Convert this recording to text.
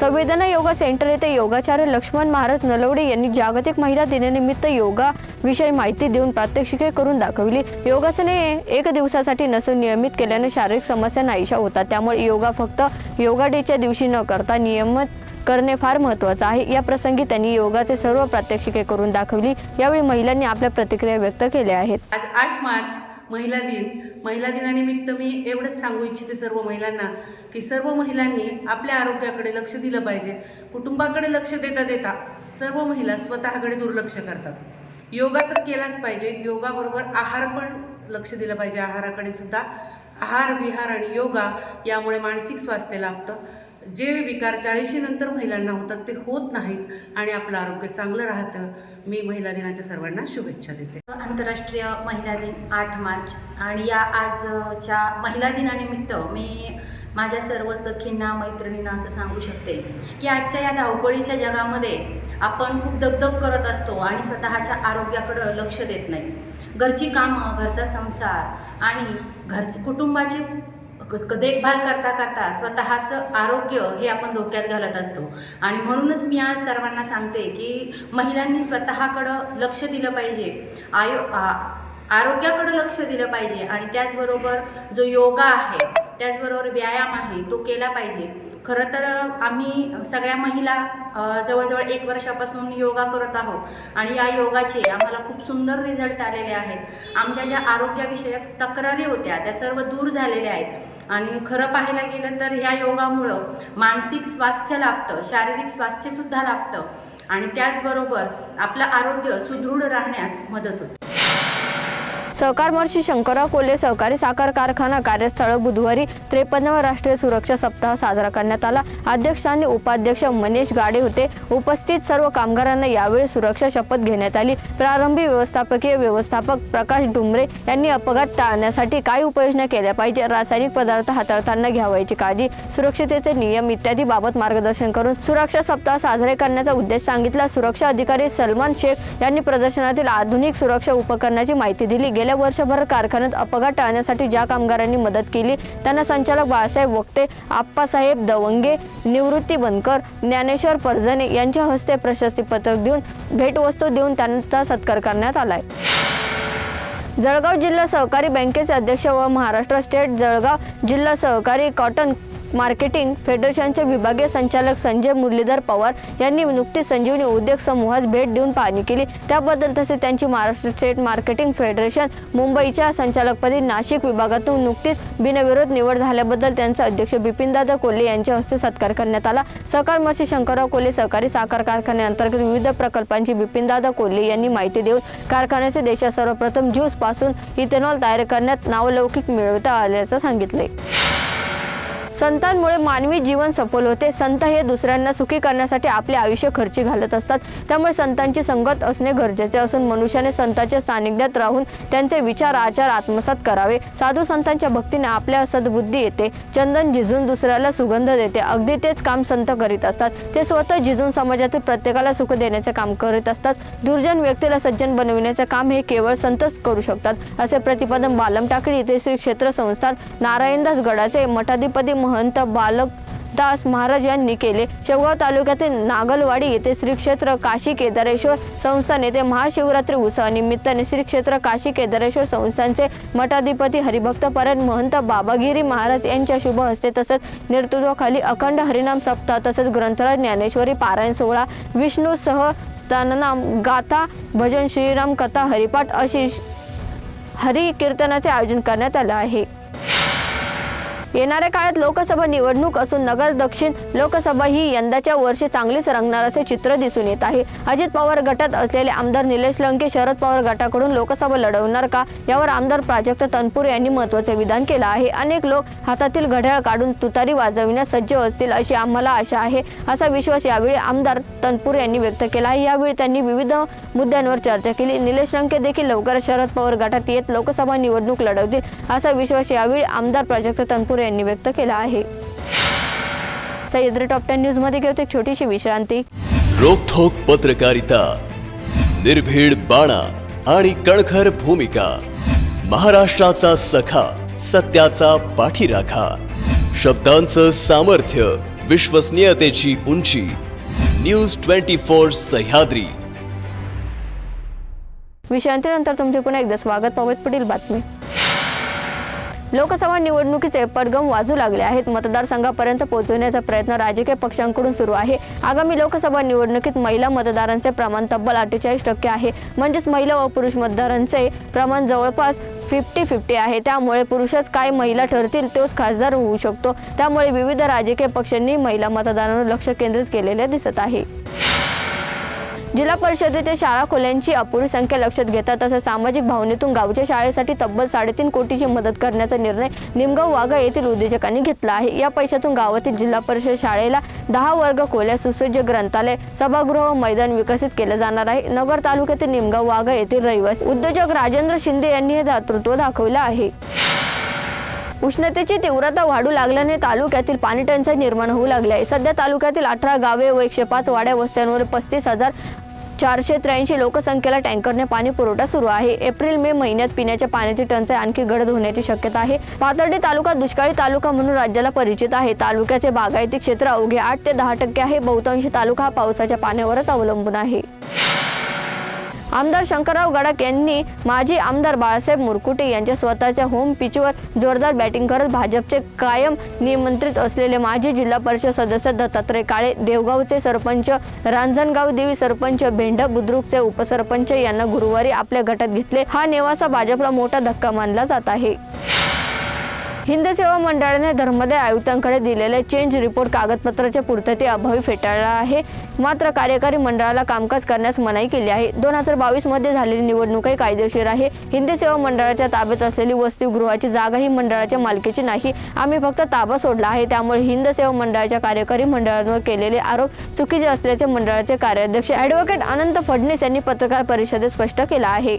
संवेदना योगा सेंटर येथे योगाचार्य लक्ष्मण महाराज नलवडे यांनी जागतिक महिला दिनानिमित्त योगा विषयी माहिती देऊन प्रात्यक्षिके करून दाखवली. योगासने एक दिवसासाठी नसून नियमित केल्याने शारीरिक समस्या नाहीशा होतात. त्यामुळे योगा फक्त योगा डेच्या दिवशी न करता नियमित करणे फार महत्त्वाचं आहे. या प्रसंगी त्यांनी योगाचे सर्व प्रात्यक्षिके करून दाखवली. यावेळी महिलांनी आपल्या प्रतिक्रिया व्यक्त केल्या आहेत. आज आठ मार्च महिला दिन. महिला दिनानिमित्त मी एवढंच सांगू इच्छिते सर्व महिलांना की सर्व महिलांनी आपल्या आरोग्याकडे लक्ष दिलं पाहिजे. कुटुंबाकडे लक्ष देता देता सर्व महिला स्वतःकडे दुर्लक्ष करतात. योगा तर केलाच पाहिजे. योगाबरोबर आहार पण लक्ष दिलं पाहिजे. आहाराकडे सुद्धा आहार विहार आणि योगा यामुळे मानसिक स्वास्थ्य लाभतं. जे विकार चाळीशीनंतर महिलांना होतात ते होत नाहीत आणि आपलं आरोग्य चांगलं राहतं. मी महिला दिनाच्या सर्वांना शुभेच्छा देते. आंतरराष्ट्रीय महिला दिन आठ मार्च आणि या आजच्या महिला दिनानिमित्त मी माझ्या सर्व सखींना मैत्रिणींना असं सांगू शकते की आजच्या या धावपळीच्या जगामध्ये आपण खूप दगदग करत असतो आणि स्वतःच्या आरोग्याकडं लक्ष देत नाही. घरची कामं घरचा संसार आणि घरचे कुटुंबाचे देखभाल करता करता स्वतःचं आरोग्य हे आपण धोक्यात घालत असतो. आणि म्हणूनच मी आज सर्वांना सांगते की महिलांनी स्वतःकडं लक्ष दिलं पाहिजे. आयो आ- आरोग्याकडं लक्ष दिलं पाहिजे. आणि त्याचबरोबर जो योगा आहे त्याचबरोबर व्यायाम आहे तो केला पाहिजे. खरं तर आम्ही सगळ्या महिला जवळजवळ एक वर्षापासून योगा करत आहोत आणि या योगाचे आम्हाला खूप सुंदर रिझल्ट आलेले आहेत. आमच्या ज्या आरोग्याविषयक तक्रारी होत्या त्या सर्व दूर झालेल्या आहेत. आणि खरं पाहायला गेलं तर ह्या योगामुळं मानसिक स्वास्थ्य लाभतं शारीरिक स्वास्थ्यसुद्धा लाभतं. आणि त्याचबरोबर आपलं आरोग्य सुदृढ राहण्यास मदत होते. सहकार महर्षी शंकरराव कोल्हे सहकारी साखर कारखाना कार्यस्थळ बुधवारी त्रेपन्नवा राष्ट्रीय सुरक्षा सप्ताह साजरा करण्यात आला. अध्यक्ष आणि उपाध्यक्ष मनीष गाडे होते. उपस्थित सर्व कामगारांना यावेळी सुरक्षा शपथ घेण्यात आली. प्रारंभी व्यवस्थापकीय व्यवस्थापक प्रकाश डुमरे यांनी अपघात टाळण्यासाठी काय उपाययोजना केल्या पाहिजे. रासायनिक पदार्थ हाताळताना घ्यावायची काळजी सुरक्षतेचे नियम इत्यादी बाबत मार्गदर्शन करून सुरक्षा सप्ताह साजरे करण्याचा उद्देश सांगितला. सुरक्षा अधिकारी सलमान शेख यांनी प्रदर्शनातील आधुनिक सुरक्षा उपकरणाची माहिती दिली. गेली गेल्या वर्षभर कारखान्यात अपघात टाळण्यासाठी ज्या कामगारांनी मदत केली त्यांना संचालक बाळासाहेब वक्ते आप्पासाहेब दवंगे निवृत्ती बनकर ज्ञानेश्वर परजणे यांच्या हस्ते प्रशस्तीपत्रक देऊन भेटवस्तू देऊन त्यांचा सत्कार करण्यात आलाय. जळगाव जिल्हा सहकारी बँकेचे अध्यक्ष व महाराष्ट्र स्टेट जळगाव जिल्हा सहकारी कॉटन मार्केटिंग फेडरेशनचे विभागीय संचालक संजय मुरलीधर पवार यांनी नुकतीच संजीवनी उद्योग समूहास भेट देऊन पाहणी केली. त्याबद्दल तसेच त्यांची महाराष्ट्र स्टेट मार्केटिंग फेडरेशन मुंबईच्या संचालकपदी नाशिक विभागातून नुकतीच बिनविरोध निवड झाल्याबद्दल त्यांचा अध्यक्ष बिपिनदादा कोल्हे यांच्या हस्ते सत्कार करण्यात आला. सहकार महर्षी शंकरराव कोल्हे सहकारी साखर कारखान्याअंतर्गत विविध प्रकल्पांची बिपिनदादा कोल्हे यांनी माहिती देऊन कारखान्याचे देशात सर्वप्रथम ज्यूसपासून इथेनॉल तयार करण्यात नावलौकिक मिळवता आल्याचं सांगितले. संतांमुळे मानवी जीवन सफल होते. संत हे दुसऱ्यांना सुखी करण्यासाठी आपले आयुष्य खर्ची घालत असतात. त्यामुळे संतांची संगत असणे गरजेचे असून मनुष्याने संतांच्या सानिध्यात राहून त्यांचे विचार आचार आत्मसात करावे. साधू संतांच्या भक्तीने आपल्या सद्बुद्धी येते. चंदन झिजून दुसऱ्याला सुगंध देते. अगदी तेच काम संत करीत असतात. ते स्वतः झिजून समाजातील प्रत्येकाला सुख देण्याचे काम करीत असतात. दुर्जन व्यक्तीला सज्जन बनविण्याचे काम हे केवळ संतच करू शकतात असे प्रतिपादन बालम टाकळी येथे श्री क्षेत्र संस्थान नारायणदास गडाचे मठाधिपती महंत बालक दास महाराज यांनी केले. शेवगाव तालुक्यातील नागलवाडी येथे श्री क्षेत्र काशी केदारेश्वर संस्थान येथे महाशिवरात्री उत्सवानिमित्ताने श्री क्षेत्र काशी केदारेश्वर संस्थानचे मठाधिपती हरिभक्त परायण महंत बाबागिरी महाराज यांच्या शुभ हस्ते तसेच नेतृत्वाखाली अखंड हरिनाम सप्ताह तसेच ग्रंथराज ज्ञानेश्वरी पारायण सोहळा विष्णू सह स्थाननाम गाथा भजन श्रीराम कथा हरिपाठ अशी हरिकीर्तनाचे आयोजन करण्यात आलं आहे. येणाऱ्या काळात लोकसभा निवडणूक असून नगर दक्षिण लोकसभा ही यंदाच्या वर्षी चांगलीच रंगणार असे चित्र दिसून येत आहे. अजित पवार गटात असलेले आमदार निलेश लंके शरद पवार गटाकडून लोकसभा लढवणार का? यावर आमदार प्राजक्त तनपुरे यांनी महत्त्वाचे विधान केलं आहे. अनेक लोक हातातील घड्याळ काढून तुतारी वाजविण्यास सज्ज असतील अशी आम्हाला आशा आहे असा विश्वास यावेळी आमदार तनपुरे यांनी व्यक्त केला आहे. यावेळी त्यांनी विविध मुद्द्यांवर चर्चा केली. निलेश लंके देखील लवकर शरद पवार गटात येत लोकसभा निवडणूक लढवतील असा विश्वास यावेळी आमदार प्राजक्त तनपुरे यांनी व्यक्त केला आहे. सह्याद्री टॉप टेन न्यूजमध्ये घेऊ एक छोटीशी विश्रांती. रोखोक पत्रकारिता निर्भीड बाणा आणि कणखर भूमिका महाराष्ट्राचा सखा सत्याचा पाठीराखा शब्दांचं सामर्थ्य विश्वसनीयतेची उंची न्यूज ट्वेंटी फोर सह्याद्री. विश्रांतीनंतर तुमचे पुन्हा एकदा स्वागत. पाहत पुढील बातमी. लोकसभा निवडणुकीचे पडगम वाजू लागले आहेत. मतदारसंघापर्यंत पोहोचवण्याचा प्रयत्न राजकीय पक्षांकडून सुरू आहे. आगामी लोकसभा निवडणुकीत महिला मतदारांचे प्रमाण तब्बल अठ्ठेचाळीस टक्के आहे. म्हणजेच महिला व पुरुष मतदारांचे प्रमाण जवळपास फिफ्टी फिफ्टी आहे. त्यामुळे पुरुषच काय महिला ठरतील तोच खासदार होऊ शकतो. त्यामुळे विविध राजकीय पक्षांनी महिला मतदारांवर लक्ष केंद्रित केलेले दिसत आहे. जिल्हा परिषदेच्या शाळा खोल्यांची अपुरी संख्या लक्षात घेता तसंच सामाजिक भावनेतून गावच्या शाळेसाठी तब्बल साडेतीन कोटीची मदत करण्याचा निर्णय निमगाव वाघा येथील उद्योजकांनी घेतला आहे. या पैशातून गावातील जिल्हा परिषद शाळेला दहा वर्ग खोल्या सुसज्ज ग्रंथालय सभागृह व मैदान विकसित केलं जाणार आहे. नगर तालुक्यातील निमगाव वाघा येथील रहिवासी उद्योजक राजेंद्र शिंदे यांनी हे दातृत्व दाखवलं आहे. उष्णतेची तीव्रता वाढू लागल्याने तालुक्यातील पाणी टंचाई निर्माण होऊ लागली आहे. सध्या तालुक्यातील अठरा गावे व एकशे पाच वाड्या वस्त्यांवर पस्तीस हजार चारशे त्र्याऐंशी लोकसंख्येला टँकरने पाणी पुरवठा सुरू आहे. एप्रिल मे महिन्यात पिण्याच्या पाण्याची टंचाई आणखी गडद होण्याची शक्यता आहे. पाथर्डी तालुका दुष्काळी तालुका म्हणून राज्याला परिचित आहे. तालुक्याचे बागायती क्षेत्र अवघे आठ ते दहा टक्के आहे. बहुतांशी तालुका हा पावसाच्या पाण्यावरच अवलंबून आहे. आमदार शंकरराव गडाख यांनी माजी आमदार बाळासाहेब मुरकुटे यांच्या स्वतःच्या होम पिचवर जोरदार बॅटिंग करत भाजपचे कायम निमंत्रित असलेले माजी जिल्हा परिषद सदस्य दत्तात्रय काळे देवगावचे सरपंच रांजणगाव देवी सरपंच भेंडा बुद्रुकचे उपसरपंच यांना गुरुवारी आपल्या गटात घेतले. हा नेवासा भाजपला मोठा धक्का मानला जात आहे. हिंद सेवा मंडळाने धर्मदाय आयुक्तांकडे दिलेले चेंज रिपोर्ट कागदपत्राच्या पूर्तते अभावी फेटाळला आहे. मात्र कार्यकारी मंडळाला कामकाज करण्यास मनाई केली आहे. दोन हजार बावीसमध्ये झालेली निवडणूकही कायदेशीर आहे. हिंदी सेवा मंडळाच्या ताब्यात असलेली वसतिगृहाची जागा ही मंडळाच्या मालकीची नाही. आम्ही फक्त ताबा सोडला आहे. त्यामुळे हिंद सेवा मंडळाच्या कार्यकारी मंडळांवर केलेले आरोप चुकीचे असल्याचे मंडळाचे कार्याध्यक्ष ॲडव्होकेट अनंत फडणीस यांनी पत्रकार परिषदेत स्पष्ट केलं आहे.